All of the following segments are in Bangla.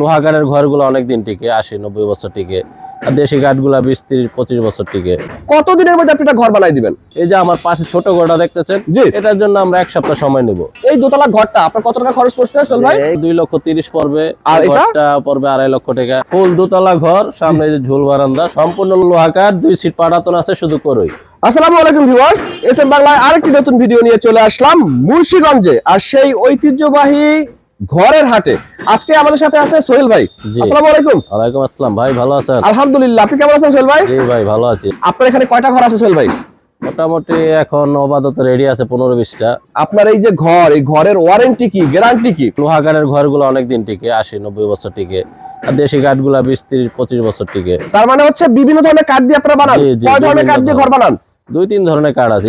লোহা কাঠের ঘরগুলো অনেকদিন টিকে আশি নব্বই বছর টিকে। আর দেশি কাঠগুলা বিশ তিরিশ পঁচিশ বছর টিকে। কত দিনের মধ্যে আপনি ঘর বানাই দিবেন? এই যে আমার পাশে ছোট ঘরটা দেখতেছেন এটার জন্য আমরা এক সপ্তাহ সময় নেব। এই দোতলা ঘরটা আপনার কত টাকা খরচ পড়ছে সোহেল ভাই? দুই লক্ষ তিরিশ পড়বে আর ঘরটা পড়বে আড়াই লক্ষ টাকা। ফুল দোতলা ঘর সামনে যে ঝুল বারান্দা সম্পূর্ণ লোহা কাঠ দুই সিট পাটাতন আছে শুধু করই। আসসালামু আলাইকুম ভিউয়ার্স। এস এম বাংলায় আরেকটি নতুন ভিডিও নিয়ে চলে আসলাম মুন্সিগঞ্জে। আর সেই ঐতিহ্যবাহী ঘরের হাটে। আজকে আমাদের সাথে আছে সোহেল ভাই। আসসালামু আলাইকুম। ওয়ালাইকুম আসসালাম। ভাই ভালো আছেন? আলহামদুলিল্লাহ। আপনি কেমন আছেন সোহেল ভাই? জি ভাই ভালো আছি। আপনার এখানে কয়টা ঘর আছে সোহেল ভাই? মোটামুটি এখন আপাতত রেডি আছে পনেরো বিশটা। আপনার এই যে ঘর এই ঘরের ওয়ারেন্টি কি গ্যারান্টি কি? লোহা কাঠের ঘরগুলো অনেকদিন টিকে আশি নব্বই বছর টিকে। আর দেশি কাঠগুলা বিশ তিরিশ পঁচিশ বছর টিকে। তার মানে হচ্ছে বিভিন্ন ধরনের কাঠ দিয়ে আপনারা বানান? কয় ধরনের কাঠ দিয়ে ঘর বানান? দুই তিন ধরনের কাঠ আছে।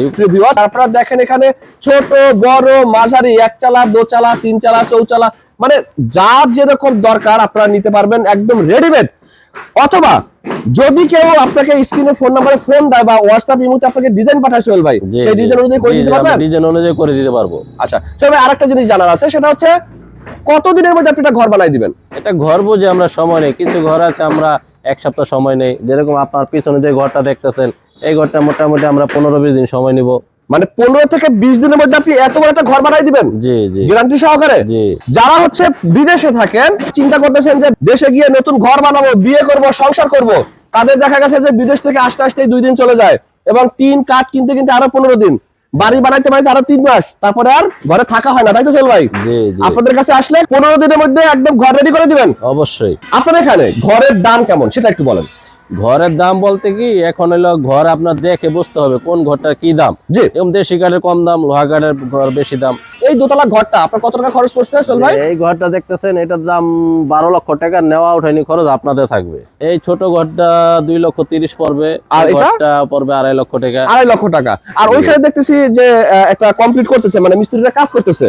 আপনারা দেখেন এখানে ছোট বড় মাঝারি এক চালা দো চালা তিন চালা চৌচালা মানে যার যেরকম দরকার আপনারা নিতে পারবেন একদম রেডিমেড অথবা যদি কেউ আপনাকে স্ক্রিনে ফোন নাম্বারে ফোন দেয় বা হোয়াটসঅ্যাপ ইমোতে আপনাকে ডিজাইন পাঠায় সোহেল ভাই সেই ডিজাইন অনুযায়ী করে দিতে পারবেন? ডিজাইন অনুযায়ী করে দিতে পারব। আচ্ছা সোহেল ভাই আরেকটা জিনিস জানার আছে সেটা হচ্ছে কত দিনের মধ্যে আপনি একটা ঘর বানাই দিবেন? এটা ঘর বুঝে আমরা সময় নেই কিছু ঘর আছে আমরা এক সপ্তাহ সময় নেই যেরকম আপনার পিছনে যে ঘরটা দেখতেছেন এই ঘরটা মোটামুটি আমরা পনেরো বিশ দিন সময় নিব। মানে পনেরো থেকে বিশ দিনের মধ্যে আপনি এত বড় একটা ঘর বানাই দিবেন? জি জি। গ্যারান্টি সহকারে? জি। যারা হচ্ছে বিদেশে থাকেন চিন্তা করতেছেন যে দেশে গিয়ে নতুন ঘর বানাবো বিয়ে করব সংসার করব তাদের দেখা গেছে যে বিদেশ থেকে আসতে আসতে দুই দিন চলে যায় এবং তিন কাঠ কিনতে কিনতে আরও পনেরো দিন। বাড়ি বানাইতে বানাইতে আরও তিন মাস তারপরে আর ঘরে থাকা হয় না তাই তো চল ভাই? আপনাদের কাছে আসলে পনেরো দিনের মধ্যে একদম ঘর রেডি করে দিবেন? অবশ্যই। আপনার এখানে ঘরের দাম কেমন সেটা একটু বলেন। ঘরের দাম বলতে কি এখন হলো ঘর আপনার দেখে বুঝতে হবে কোন ঘরটার কি দাম। জি। এরকম দেশি কাঠের কম দাম লোহা কাঠের ঘর বেশি দাম। এই দোতলা ঘরটা আপনার কত টাকা খরচ পড়ছে চল ভাই? এই ঘরটা দেখতেছেন এটার দাম বারো লক্ষ টাকা নেওয়া ওঠায়নি খরচ আপনাদের থাকবে। এই ছোট ঘরটা দুই লক্ষ তিরিশ পড়বে আর? ঘরটা পড়বে আড়াই লক্ষ টাকা। আড়াই লক্ষ টাকা। আর ওইখানে দেখতেছি যে একটা কমপ্লিট করতেছে মানে মিস্ত্রিরা কাজ করতেছে।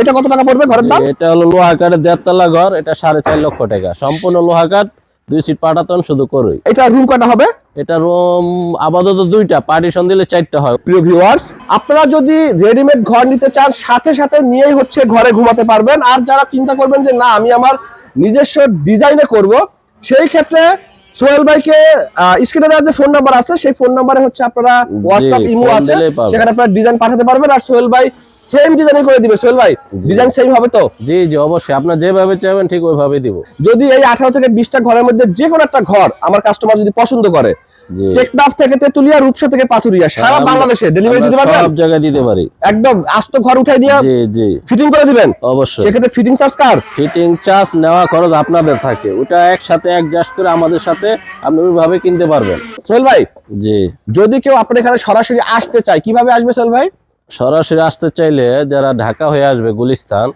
এটা কত টাকা পড়বে ঘরের দাম? এটা হলো লোহা কাঠের দেড়তলা ঘর এটা সাড়ে চার লক্ষ টাকা। সম্পূর্ণ লোহা কাঠ দুই সিট পাটাতন শুধু করই। এটা রুম কয়টা হবে? এটা রুম আপাতত দুইটা পার্টিশন দিলে চারটা হয়। প্রিয় ভিউয়ার্স আপনারা যদি রেডিমেড ঘর নিতে চান সাথে সাথে নিয়েই হচ্ছে ঘরে ঘুমাতে পারবেন। আর যারা চিন্তা করবেন যে না আমি আমার নিজস্ব ডিজাইনে করব সেই ক্ষেত্রে সোহেল ভাইকে স্ক্রিনে দেওয়া যে ফোন নাম্বার আছে সেই ফোন নাম্বারে হচ্ছে আপনারা হোয়াটসঅ্যাপ ইমো আছে। সেখানে আপনারা ডিজাইন পাঠাতে পারবেন। আর সোহেল ভাই সেম ডিজাইনে করে দিবে সোহেল ভাই। ডিজাইন সেম হবে তো? জি জি অবশ্যই। আপনার যেভাবে চাইবেন ঠিক ওইভাবে দিব। যদি এই আঠারো থেকে বিশটা ঘরের মধ্যে যে কোনো একটা ঘর আমার কাস্টমার যদি পছন্দ করে টেকনাফ থেকে তেতুলিয়া রূপসা থেকে পাথুরিয়া সারা বাংলাদেশে ডেলিভারি দিতে পারবেন? সব জায়গায় দিতে পারি। একদম আস্ত ঘর উঠাই দিয়ে জি জি। ফিটিং করে দিবেন? অবশ্যই। সেক্ষেত্রে ফিটিং চার্জ কার? ফিটিং চার্জ নেওয়া খরচ আপনাদের থাকে। ওটা একসাথে অ্যাডজাস্ট করে আমাদের সাথে আপনি ওইভাবে কিনতে পারবেন। সোহেল ভাই জি। যদি কেউ আপনার এখানে সরাসরি আসতে চায় কীভাবে আসবে সোহেল ভাই? সরাসরি আসতে চাইলে যারা ঢাকা হয়ে আসবে গুলিস্তান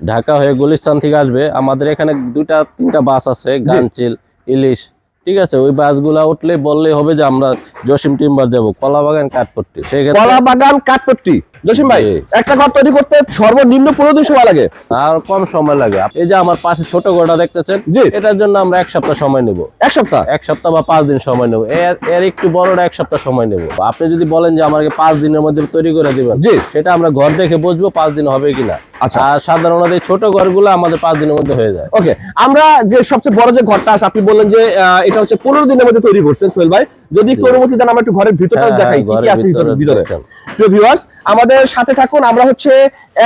ঢাকা হয়ে গুলিস্তান থেকে আসবে আমাদের এখানে দুটা তিনটা বাস আছে গানচিল ইলিশ ঠিক আছে ওই বাসগুলা উঠলে বললেই হবে যে আমরা জসিম টিম্বার যাব। কলা বাগান কাঠপট্টি কলা বাগান কাঠপট্টি। জসিম ভাই একটা ঘর তৈরি করতে সর্বনিম্ন পনেরো দিন সময় লাগে। আর কম সময় লাগে। এই যে আমার পাশে ছোট ঘরটা দেখতেছেন। এটার জন্য আমরা এক সপ্তাহ সময় নেব। এক সপ্তাহ? এক সপ্তাহ বা পাঁচ দিন সময় নেব। এর এর একটু বড়টা এক সপ্তাহ সময় নেব। আপনি যদি বলেন যে আমাকে পাঁচ দিনের মধ্যে তৈরি করে দিবেন জি। সেটা আমরা ঘর দেখে বুঝব পাঁচ দিন হবে কিনা। আচ্ছা। আর সাধারণত ছোট ঘরগুলো আমাদের পাঁচ দিনের মধ্যে হয়ে যায়। ওকে আমরা যে সবচেয়ে বড় যে ঘরটা আছে আপনি বললেন যে এটা হচ্ছে পনেরো দিনের মধ্যে তৈরি করছেন সোহেল ভাই। যদি একটু অনুমতি দেন আমরা একটু ঘরের ভিতরটা হ্যাঁ, দেখাই কি কি আছে ভিতরে ভিতরে ভিতরে। প্রিয় ভিউয়ার্স আমাদের সাথে থাকুন আমরা হচ্ছে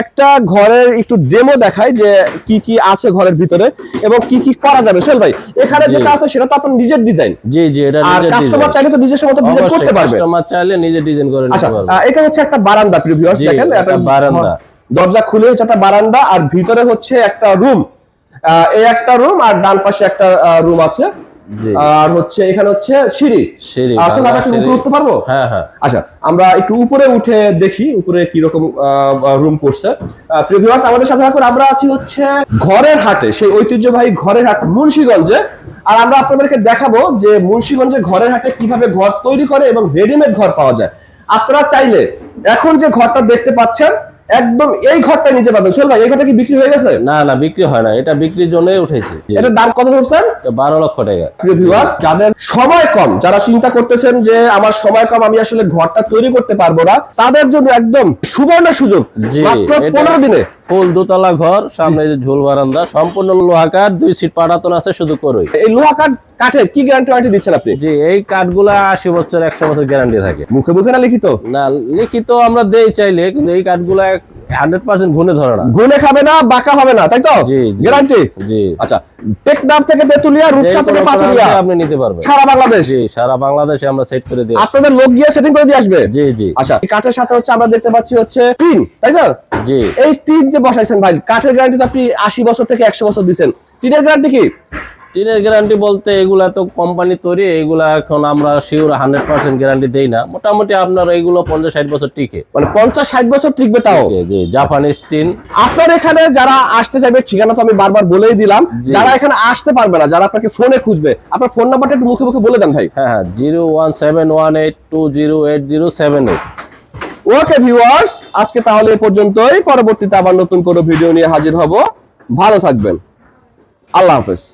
একটা ঘরের একটু ডেমো দেখাই যে কি কি আছে ঘরের ভিতরে এবং কি কি করা যাবে। সোহেল ভাই এখানে যেটা আছে সেটা তো আপনার নিজের ডিজাইন জি জি এটা আর কাস্টমার চাইলে তো নিজের মতো ডিজাইন করতে পারবে। কাস্টমার চাইলে নিজে ডিজাইন করে আচ্ছা নিতে পারবে। আহ, এটা হচ্ছে একটা বারান্দা প্রিয় ভিউয়ার্স দেখেন এটা বারান্দা। দরজা খুলে হচ্ছে একটা বারান্দা আর ভিতরে হচ্ছে একটা রুম। এই একটা রুম আর ডান পাশে একটা রুম আছে। আর হচ্ছে এখানে হচ্ছে সিঁড়ি। সিঁড়ি, আসলে আমরা একটু উপরে উঠতে পারব? হ্যাঁ হ্যাঁ। আচ্ছা আমরা একটু উপরে উঠে দেখি উপরে কি রকম রুম করছে। প্রিয় ভিউয়ার্স আমাদের সাথে এখন আমরা আছি হচ্ছে ঘরের হাটে সেই ঐতিহ্যবাহী ঘরের হাট মুন্সিগঞ্জে। আর আমরা আপনাদেরকে দেখাবো যে মুন্সিগঞ্জে ঘরের হাটে কীভাবে ঘর তৈরি করে এবং রেডিমেড ঘর পাওয়া যায়। আপনারা চাইলে এখন যে ঘরটা দেখতে পাচ্ছেন একদম এই ঘরটা নিতে পারবেন। সোহেল ভাই এই ঘরটা কি বিক্রি হয়ে গেছে? না না বিক্রি হয় না। এটা বিক্রির জন্যই উঠেছে। এটা এটার দাম কত ধরছেন? বারো লক্ষ টাকা। ভিউয়ার্স যাদের সময় কম যারা চিন্তা করতেছেন যে আমার সময় কম আমি আসলে ঘরটা তৈরি করতে পারব না তাদের জন্য একদম সুবর্ণ সুযোগ। মাত্র পনেরো দিনে। ফুল দোতলা ঘর সামনে যে ঝুল বারান্দা সম্পূর্ণ লোহা কাঠ দুই সিট পাটাতন আছে শুধু করই। এই লোহা কাঠ কাঠের কি গ্যারান্টি ওয়ারেন্টি দিচ্ছেন আপনি? জি এই কাঠগুলা আশি বছর একশো বছর গ্যারান্টি থাকে। মুখে মুখে না লিখিত? না লিখিত আমরা দেই চাইলে কিন্তু এই কাঠগুলা হান্ড্রেড পার্সেন্ট ঘুনে ধরে না। গুনে খাবে না বাঁকা হবে না তাই তো। গ্যারান্টি? জি। আচ্ছা টেকনাফ থেকে তেতুলিয়া রূপসা থেকে পাতুলিয়া আপনি নিতে পারবেন। সারা বাংলাদেশ? জি সারা বাংলাদেশে আমরা সেট করে দিই আপনাদের লোক গিয়ে সেটিং করে দিয়ে আসবে? জি জি। আচ্ছা কাঠের সাথে হচ্ছে আমরা দেখতে পাচ্ছি হচ্ছে টিন তাই তো? জি। এই টিন যে বসাইছেন ভাই কাঠের গ্যারান্টি তো আপনি আশি বছর থেকে একশো বছর দিচ্ছেন। টিনের গ্যারান্টি কি? টিনের গ্যারান্টি বলতে এগুলা তো কোম্পানি তৈরি এগুলা এখন আমরা শিওর হান্ড্রেড পার্সেন্ট গ্যারান্টি দেই না। মোটামুটি আপনার এইগুলো পঞ্চাশ ষাট বছর টিকে। মানে পঞ্চাশ ষাট বছর টিকবে তাও? জি, জাপানিজ টিন আপনার এখানে যারা আসতে চাইবে ঠিকানা তো আমি বারবার বলেই দিলাম। যারা এখানে আসতে পারবে না যারা আপনাকে ফোনে খুঁজবে আপনার ফোন নাম্বারটা একটু মুখে মুখে বলে দেন ভাই। হ্যাঁ হ্যাঁ zero one seven one eight two zero eight zero seven eight okay viewers আজকে তাহলে এ পর্যন্তই। পরবর্তীতে আবার নতুন কোনো ভিডিও নিয়ে হাজির হব। ভালো থাকবেন। আল্লাহ হাফেজ।